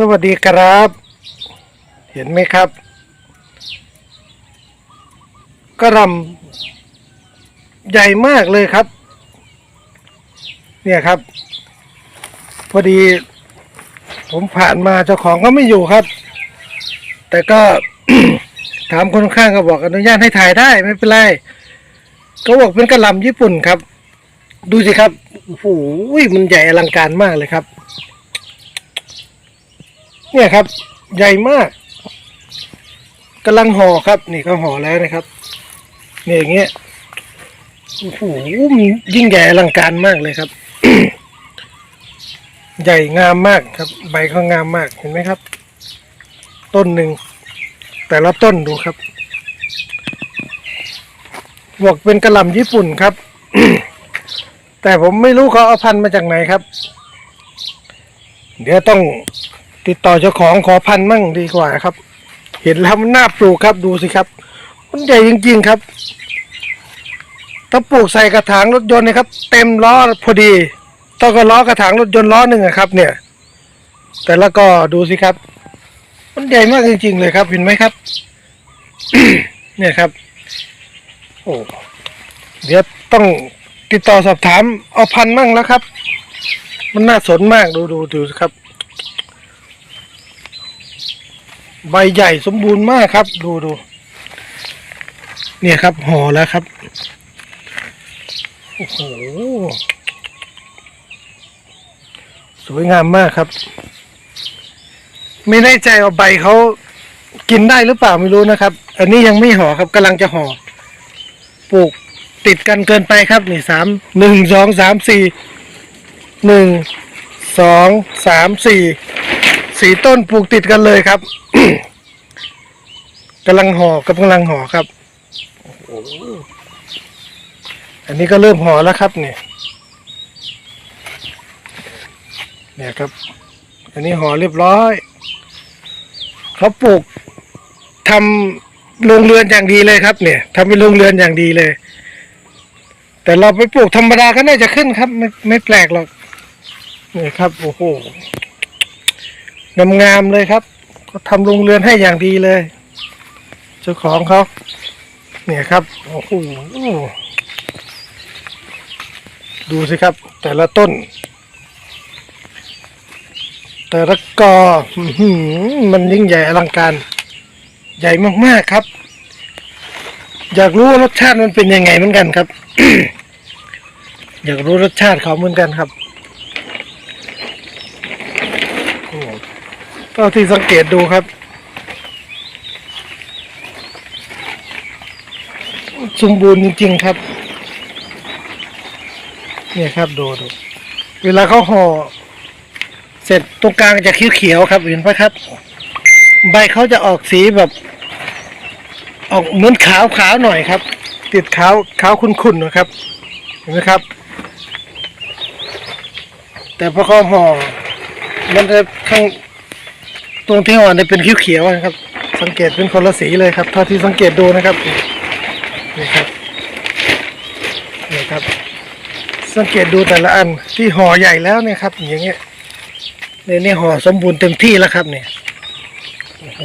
สวัสดีครับ เห็นไหมครับกระลำใหญ่มากเลยครับ เนี่ยครับ พอดี ผมผ่านมาเจ้าของก็ไม่อยู่ครับ แต่ก็ถามคนข้างก็บอกอนุญาตให้ถ่ายได้ไม่เป็นไรก็บอกเป็นกระลำญี่ปุ่นครับ ดูสิครับโอ้โหมันใหญ่อลังการมากเลยครับ เนี่ยครับ ใหญ่มากกำลังห่อครับ นี่เขาห่อแล้วนะครับเนี่ยอย่างเงี้ยโอ้โหมันยิ่งใหญ่อลังการมากเลยครับ ใหญ่งามมากครับ ใบเขางามมากเห็นไหมครับ ต้นหนึ่งแต่ละต้นดูครับบอกเป็นกระหล่ำญี่ปุ่นครับ แต่ผมไม่รู้เขาเอาพันธุ์มาจากไหนครับ เดี๋ยวต้อง ติดต่อเจ้าของขอพันธุ์มั่งดีกว่าครับ เห็นแล้วมันน่าปลูกครับดูสิครับ มันใหญ่จริงๆครับ ถ้าปลูกใส่กระถางรถยนต์นะครับ เต็มล้อพอดีต้องก็ล้อกระถางรถยนต์ล้อหนึ่งอะครับ เนี่ย แต่แล้วก็ดูสิครับ มันใหญ่มากจริง ๆ เลยครับ เห็นไหมครับ เนี่ยครับ โอ้เดี๋ยวต้องติดต่อสอบถามเอาพันมั่งแล้วครับ มันน่าสนมากดูดูดูสิครับ ใบใหญ่สมบูรณ์มากครับ ดูดูเนี่ยครับห่อแล้วครับ โอ้โห สวยงามมากครับ ไม่แน่ใจว่าใบเขากินได้หรือเปล่าไม่รู้นะครับ อันนี้ยังไม่ห่อครับกำลังจะห่อปลูกติดกันเกินไปครับนี่สามหนึ่งสองสามสี่หนึ่งสองสามสี่ สี่ต้นปลูกติดกันเลยครับกำลังห่อกำลังห่อครับโอ้โหอันนี้ก็เริ่มห่อแล้วครับเนี่ยเนี่ยครับ อันนี้ห่อเรียบร้อยเขาปลูกทำโรงเรือนอย่างดีเลยครับ เนี่ยทำเป็นโรงเรือนอย่างดีเลย แต่เราไปปลูกธรรมดาก็น่าจะขึ้นครับ ไม่ไม่แปลกหรอกเนี่ยครับ โอ้โห งามๆเลยครับเขาทำโรงเรือนให้อย่างดีเลย เจ้าของเขาเนี่ยครับโอ้โหดูสิครับ แต่ละต้น แต่ละกอมันยิ่งใหญ่อลังการ ใหญ่มากๆครับ อยากรู้ว่ารสชาติมันเป็นยังไงเหมือนกันครับ อยากรู้รสชาติเขาเหมือนกันครับโอ้ ก็ที่สังเกตดูครับ สมบูรณ์จริงๆครับ เนี่ยครับดูดู เวลาเขาห่อ เสร็จตรงกลางจะเขียวๆครับ เห็นปะครับ ใบเขาจะออกสีแบบ ออกเหมือนขาวขาวหน่อยครับ ติดขาวขาวขุ่นๆนะครับ เห็นไหมครับ แต่พอเขาห่อมันจะข้าง ตรงที่ห่อเนี่ยเป็นเขียวๆนะครับ สังเกตเป็นคนละสีเลยครับเท่าที่สังเกตดูนะครับนี่ครับนี่ครับ สังเกตดูแต่ละอันที่ห่อใหญ่แล้วเนี่ยครับ อย่างเงี้ยเนี่ยนี่ห่อสมบูรณ์เต็มที่แล้วครับเนี่ยโอ้โห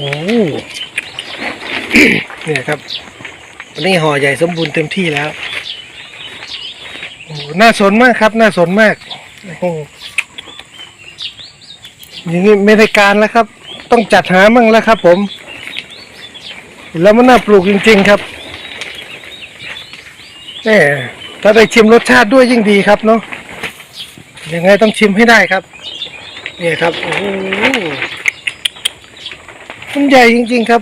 เนี่ยครับอันนี้ห่อใหญ่สมบูรณ์เต็มที่แล้วโอ้หน่าสนมากครับ น่าสนมากโอ้โหอย่างนี้ไม่ได้การแล้วครับ ต้องจัดหามั่งแล้วครับ ผมเห็นแล้วมันน่าปลูกจริง ๆ ครับแม่ถ้าได้ชิมรสชาติด้วยยิ่งดีครับเนาะยังไงต้องชิมให้ได้ครับเนี่ยครับโอ้โหมันใหญ่จริง ๆครับ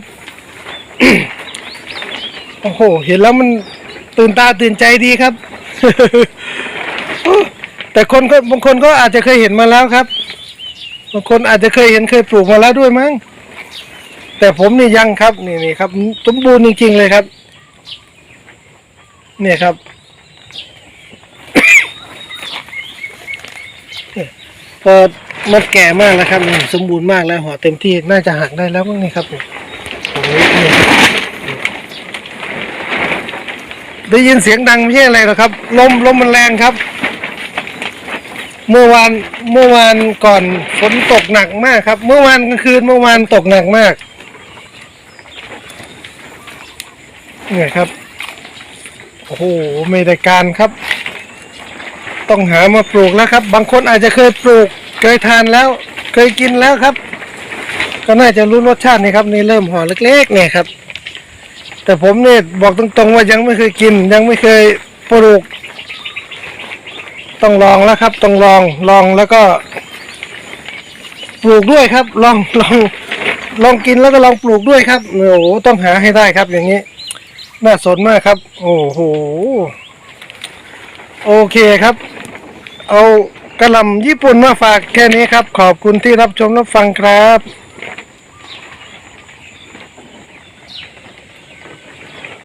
โอ้โห เห็นแล้วมันตื่นตาตื่นใจดีครับ แต่คนก็บางคนก็อาจจะเคยเห็นมาแล้วครับ บางคนอาจจะเคยเห็นเคยปลูกมาแล้วด้วยมั้งแต่ผมนี่ยังครับนี่นี่ครับสมบูรณ์จริง ๆ เลยครับ เนี่ยครับพอมันแก่มากแล้วครับนี่สมบูรณ์มากแล้วห่อเต็มที่น่าจะหักได้แล้วมั้งนี่ครับนี่ได้ยินเสียงดังไม่ใช่อะไรหรอกครับลมลมมันแรงครับ เมื่อวานเมื่อวานก่อนฝนตกหนักมากครับ เมื่อวานกลางคืนเมื่อวานตกหนักมากเนี่ยครับโอ้โหไม่ได้การครับ ต้องหามาปลูกแล้วครับ บางคนอาจจะเคยปลูก เคยทานแล้ว เคยกินแล้วครับ ก็น่าจะรู้รสชาตินี่ครับนี่เริ่มห่อเล็กๆเนี่ยครับ แต่ผมเนี่ยบอกตรงๆว่ายังไม่เคยกิน ยังไม่เคยปลูก ต้องลองแล้วครับ ต้องลองลองแล้วก็ปลูกด้วยครับ ลองลองลองกินแล้วก็ลองปลูกด้วยครับโอ้โหต้องหาให้ได้ครับอย่างนี้ น่าสนมากครับ โอ้โหโอเคครับ เอากระลำญี่ปุ่นมาฝากแค่นี้ครับ ขอบคุณที่รับชมรับฟังครับ